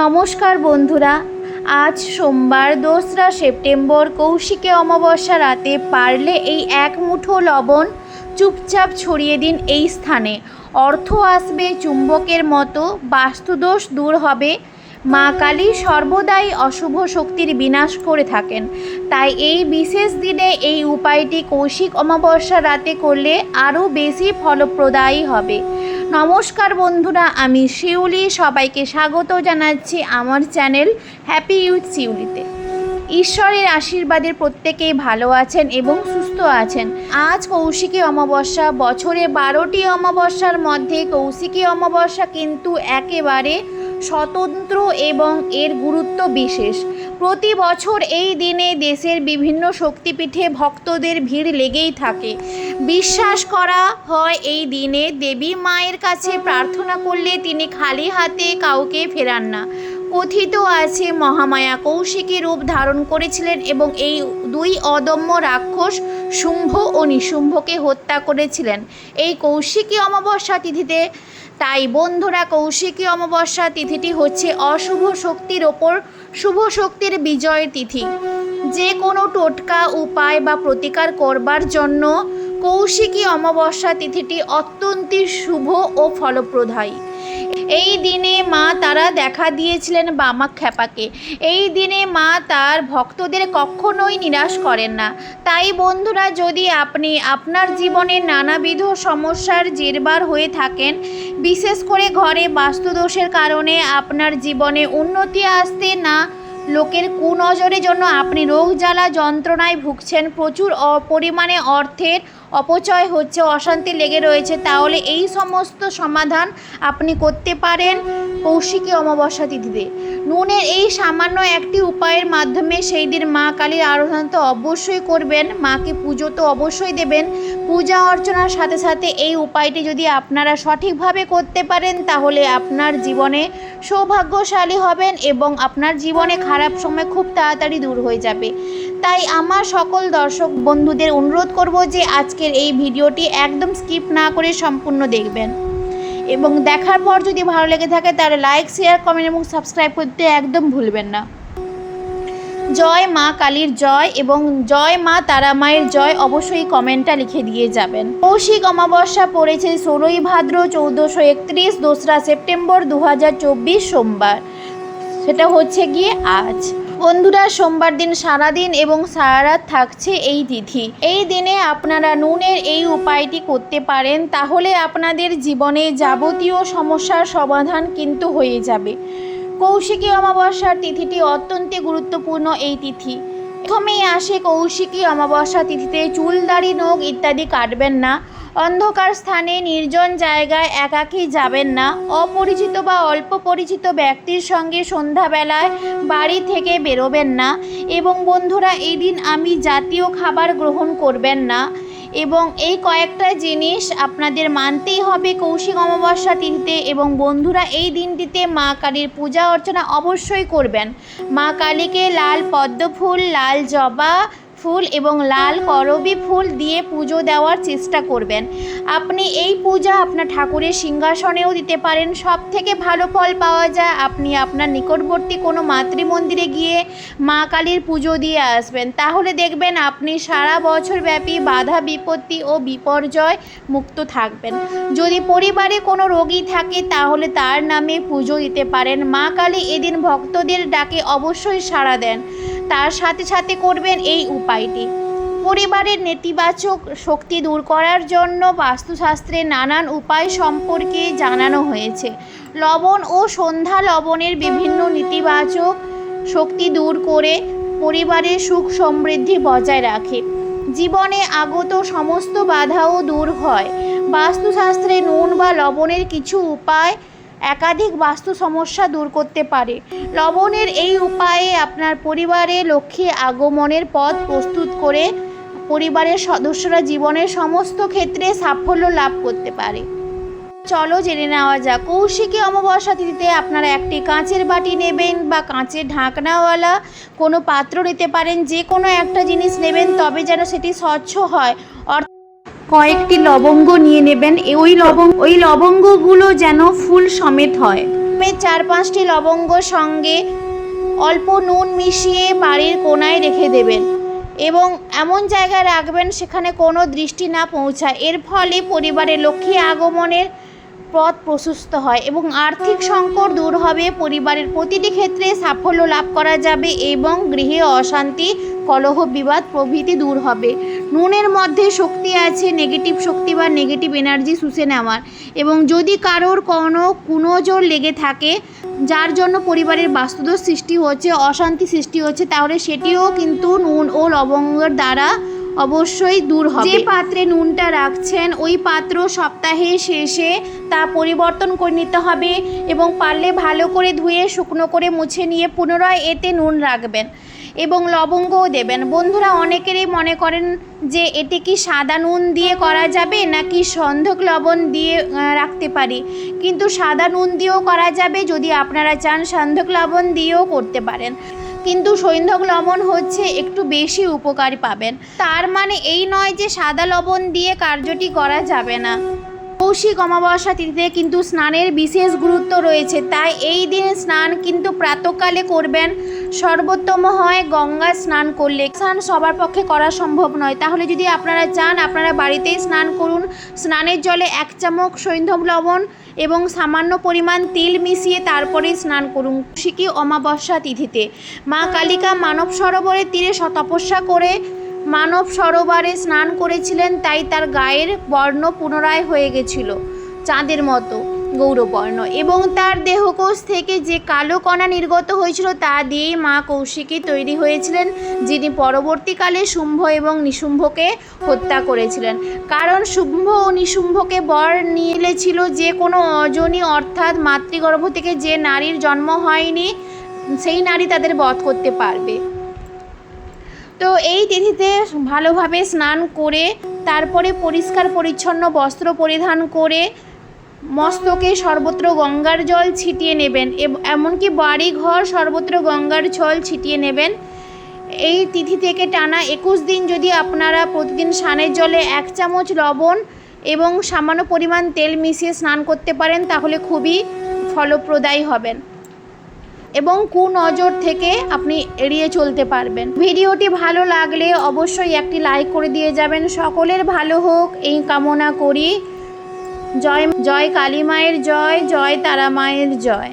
নমস্কার বন্ধুরা, আজ সোমবার দোসরা সেপ্টেম্বর কৌশিকে অমাবস্যা রাতে পারলে এই এক মুঠো লবণ চুপচাপ ছড়িয়ে দিন এই স্থানে। অর্থ আসবে চুম্বকের মতো, বাস্তুদোষ দূর হবে। মা কালী সর্বদাই অশুভ শক্তির বিনাশ করে থাকেন। তাই এই বিশেষ দিনে এই উপায়টি কৌশিক অমাবস্যা রাতে করলে আরও বেশি ফলপ্রদায়ী হবে। নমস্কার বন্ধুরা, আমি শিউলি। সবাইকে স্বাগত জানাচ্ছি আমার চ্যানেল হ্যাপি ইউথ শিউলিতে। ঈশ্বরের আশীর্বাদে প্রত্যেকেই ভালো আছেন এবং সুস্থ আছেন। আজ কৌশিকী অমাবস্যা, বছরে বারোটি অমাবস্যার মধ্যে কৌশিকী অমাবস্যা কিন্তু একেবারে স্বতন্ত্র এবং এর গুরুত্ব বিশেষ। প্রতি বছর এই দিনে দেশের বিভিন্ন শক্তিপীঠে ভক্তদের ভিড় লেগেই থাকে। বিশ্বাস করা হয় এই দিনে দেবী মায়ের কাছে প্রার্থনা করলে তিনি খালি হাতে কাউকে ফেরান না। কথিত আছে, মহামায়া কৌশিকী রূপ ধারণ করেছিলেন এবং এই দুই অদম্য রাক্ষস শুম্ভ ও নিশুম্ভকে হত্যা করেছিলেন। এই কৌশিকী অমাবস্যা তিথিতে তাই বন্ধুরা, কৌশিকী অমাবস্যা তিথিটি হচ্ছে অশুভ শক্তির ওপর শুভ শক্তির বিজয়ের তিথি। যে কোনো টোটকা, উপায় বা প্রতিকার করবার জন্য কৌশিকী অমাবস্যা তিথিটি অত্যন্ত শুভ ও ফলপ্রদায়ী। এই দিনে মা তারা দেখা দিয়েছিলেন বামাখ্যাপাকে এই দিনে মা তার ভক্তদের কখনোই নিরাশ করেন না। তাই বন্ধুরা, যদি আপনি আপনার জীবনে নানাবিধ সমস্যার জেরবার হয়ে থাকেন, বিশেষ করে ঘরে বাস্তুদোষের কারণে আপনার জীবনে উন্নতি আসতে না, লোকের কুনজরের জন্য আপনি রোগ জ্বালা যন্ত্রণায় ভুগছেন, প্রচুর পরিমাণে অর্থের অপচয় হচ্ছে, অশান্তি লেগে রয়েছে, তাহলে এই সমস্ত সমাধান আপনি করতে পারেন কৌশিকী অমাবস্যা তিথিতে। নুনের এই সামান্য একটি উপায়ের মাধ্যমে সেই দিন মা কালীর আরাধনা তো অবশ্যই করবেন, মাকে পুজো তো অবশ্যই দেবেন। পূজা অর্চনার সাথে সাথে এই উপায়টি যদি আপনারা সঠিকভাবে করতে পারেন, তাহলে আপনার জীবনে সৌভাগ্যশালী হবেন এবং আপনার জীবনে খারাপ সময় খুব তাড়াতাড়ি দূর হয়ে যাবে। তাই আমার সকল দর্শক বন্ধুদের অনুরোধ করব যে আজকের এই ভিডিওটি একদম স্কিপ না করে সম্পূর্ণ দেখবেন। এবং দেখার পর যদি ভালো লেগে থাকে তাহলে লাইক, শেয়ার, কমেন্ট এবং সাবস্ক্রাইব করতে একদম ভুলবেন না। জয় মা কালীর জয় এবং জয় মা তারা মায়ের জয় অবশ্যই কমেন্টটা লিখে দিয়ে যাবেন। কৌশিক অমাবস্যা পড়েছে ষোলোই ভাদ্র চৌদ্দশো একত্রিশ, দোসরা সেপ্টেম্বর দু হাজার চব্বিশ সোমবার। সেটা হচ্ছে গিয়ে আজ। বন্ধুরা, সোমবার দিন সারাদিন এবং সারা রাত থাকছে এই তিথি। এই দিনে আপনারা নুনের এই উপায়টি করতে পারেন, তাহলে আপনাদের জীবনে যাবতীয় সমস্যার সমাধান কিন্তু হয়ে যাবে। কৌশিকী অমাবস্যার তিথিটি অত্যন্ত গুরুত্বপূর্ণ এই তিথি। প্রথমেই আসে কৌশিকী অমাবস্যা তিথিতে চুল, দাড়ি ইত্যাদি কাটবেন না। অন্ধকার স্থানে নির্জন জায়গায় একাকী যাবেন না। অপরিচিত বা অল্প পরিচিত ব্যক্তির সঙ্গে সন্ধ্যাবেলায় বাড়ি থেকে বেরোবেন না এবং বন্ধুরা এই দিন আমি জাতীয় খাবার গ্রহণ করবেন না। এবং এই কয়েকটা জিনিস আপনাদের মানতেই হবে কৌশিক অমাবস্যা তিথিতে এবং বন্ধুরা, এই দিনটিতে মা কালীর পূজা অর্চনা অবশ্যই করবেন। মা কালীকে লাল পদ্ম ফুল, লাল জবা ফুল এবং লাল করবি ফুল দিয়ে পুজো দেওয়ার চেষ্টা করবেন। আপনি এই পূজা আপনার ঠাকুরের সিংহাসনেও দিতে পারেন। সব থেকে ভালো ফল পাওয়া যায় আপনি আপনার নিকটবর্তী কোনো মাতৃমন্দিরে গিয়ে মা কালীর পুজো দিয়ে আসবেন। তাহলে দেখবেন আপনি সারা বছর ব্যাপী বাধা বিপত্তি ও বিপর্যয় মুক্ত থাকবেন। যদি পরিবারে কোনো রোগী থাকে তাহলে তার নামে পুজো দিতে পারেন। মা কালী এদিন ভক্তদের ডাকে অবশ্যই সাড়া দেন। তার সাথে সাথে করবেন এই উপায়টি। পরিবারের নেতিবাচক শক্তি দূর করার জন্য বাস্তুশাস্ত্রে নানান উপায় সম্পর্কে জানানো হয়েছে। লবণ ও সন্ধ্যা লবণের বিভিন্ন নেতিবাচক শক্তি দূর করে পরিবারের সুখ সমৃদ্ধি বজায় রাখে। জীবনে আগত সমস্ত বাধাও দূর হয়। বাস্তুশাস্ত্রে নুন বা লবণের কিছু উপায় একাধিক বাস্তু সমস্যা দূর করতে পারে। লবণের এই উপায়ে আপনার পরিবারে লক্ষ্মী আগমনের পথ প্রস্তুত করে পরিবারের সদস্যরা জীবনের সমস্ত ক্ষেত্রে সাফল্য লাভ করতে পারে। চলো জেনে নেওয়া যাক, কৌশিকী অমাবস্যা তিথিতে আপনারা একটি কাঁচের বাটি নেবেন বা কাঁচের ঢাকনাওয়ালা কোনো পাত্র নিতে পারেন, যে কোনো একটা জিনিস নেবেন, তবে যেন সেটি স্বচ্ছ হয়। অর্থাৎ কয়েকটি লবঙ্গ নিয়ে নেবেন। ওই লবঙ্গ ওই লবঙ্গগুলো যেন ফুল সমেত হয়। চার পাঁচটি লবঙ্গ সঙ্গে অল্প নুন মিশিয়ে বাড়ির কোনায় রেখে দেবেন এবং এমন জায়গায় রাখবেন সেখানে কোনো দৃষ্টি না পৌঁছায়। এর ফলে পরিবারে লক্ষ্মী আগমনের পথ প্রশস্ত হয় এবং আর্থিক সংকট দূর হবে। পরিবারের প্রতিটি ক্ষেত্রে সাফল্য লাভ করা যাবে এবং গৃহে অশান্তি, কলহ, বিবাদ প্রভৃতি দূর হবে। নুনের মধ্যে শক্তি আছে নেগেটিভ শক্তি বা নেগেটিভ এনার্জি শুষে নেওয়ার। এবং যদি কারোর কোনো কুনজর লেগে থাকে, যার জন্য পরিবারের বাস্তুদোষ সৃষ্টি হচ্ছে, অশান্তি সৃষ্টি হচ্ছে, তাহলে সেটিও কিন্তু নুন ও লবঙ্গের দ্বারা অবশ্যই দূর হবে। যে পাত্রে নুনটা রাখছেন, ওই পাত্র সপ্তাহে শেষে তা পরিবর্তন করে নিতে হবে এবং পারলে ভালো করে ধুয়ে শুকনো করে মুছে নিয়ে পুনরায় এতে নুন রাখবেন। এবং লবঙ্গও দেবেন। বন্ধুরা, অনেকেরই মনে করেন যে এটি কি সাদা নুন দিয়ে করা যাবে নাকি সন্ধক লবণ দিয়ে রাখতে পারি। কিন্তু সাদা নুন দিয়েও করা যাবে যদি আপনারা চান সন্ধক লবণ দিয়েও করতে পারেন। কিন্তু সৈন্ধক লবণ হচ্ছে একটু বেশি উপকারী পাবেন। তার মানে এই নয় যে সাদা লবণ দিয়ে কার্যটি করা যাবে না। কৌশিক অমাবস্যা তিথিতে কিন্তু স্নানের বিশেষ গুরুত্ব রয়েছে। তাই এই দিন স্নান কিন্তু প্রাতকালে করবেন। সর্বোত্তম হয় গঙ্গা স্নান করলে। স্নান সবার পক্ষে করা সম্ভব নয়। তাহলে যদি আপনারা চান, আপনারা বাড়িতেই স্নান করুন। স্নানের জলে এক চামচ সৈন্ধব লবণ এবং সামান্য পরিমাণ তিল মিশিয়ে তারপরেই স্নান করুন। কৌশিকী অমাবস্যা তিথিতে। মা কালিকা মানব সরোবরের তীরে তপস্যা করে মানব সরোবরে স্নান করেছিলেন, তাই তার গায়ের বর্ণ পুনরায় হয়ে গেছিল, চাঁদের মতো গৌরবর্ণ। এবং তার দেহকোষ থেকে যে কালো কণা নির্গত হয়েছিল, তা দিয়েই মা কৌশিকী তৈরি হয়েছিলেন, যিনি পরবর্তীকালে শুম্ভ এবং নিশুম্ভকে হত্যা করেছিলেন। কারণ শুম্ভ ও নিশুম্ভকে বর নিয়েছিল যে কোনো অজনী, অর্থাৎ মাতৃগর্ভ থেকে যে নারীর জন্ম হয়নি, সেই নারী তাদের বধ করতে পারবে। তো এই তিথিতে ভালোভাবে স্নান করে, তারপরে পরিষ্কার পরিচ্ছন্ন বস্ত্র পরিধান করে, মস্তকে সর্বত্র গঙ্গার জল ছিটিয়ে নেবেন এমনকি বাড়ি ঘর সর্বত্র গঙ্গার জল ছিটিয়ে নেবেন। এই তিথি থেকে টানা একুশ দিন যদি আপনারা প্রতিদিন স্নানের জলে এক চামচ লবণ এবং সামান্য পরিমাণ তেল মিশিয়ে স্নান করতে পারেন, তাহলে খুবই ফলপ্রদায়ী হবেন। এবং কুনজর থেকে আপনি এড়িয়ে চলতে পারবেন। ভিডিওটি ভালো লাগলে অবশ্যই একটি লাইক করে দিয়ে যাবেন। সকলের ভালো হোক, এই কামনা করি। জয় জয় কালী মায়ের জয় জয় তারা মায়ের জয়।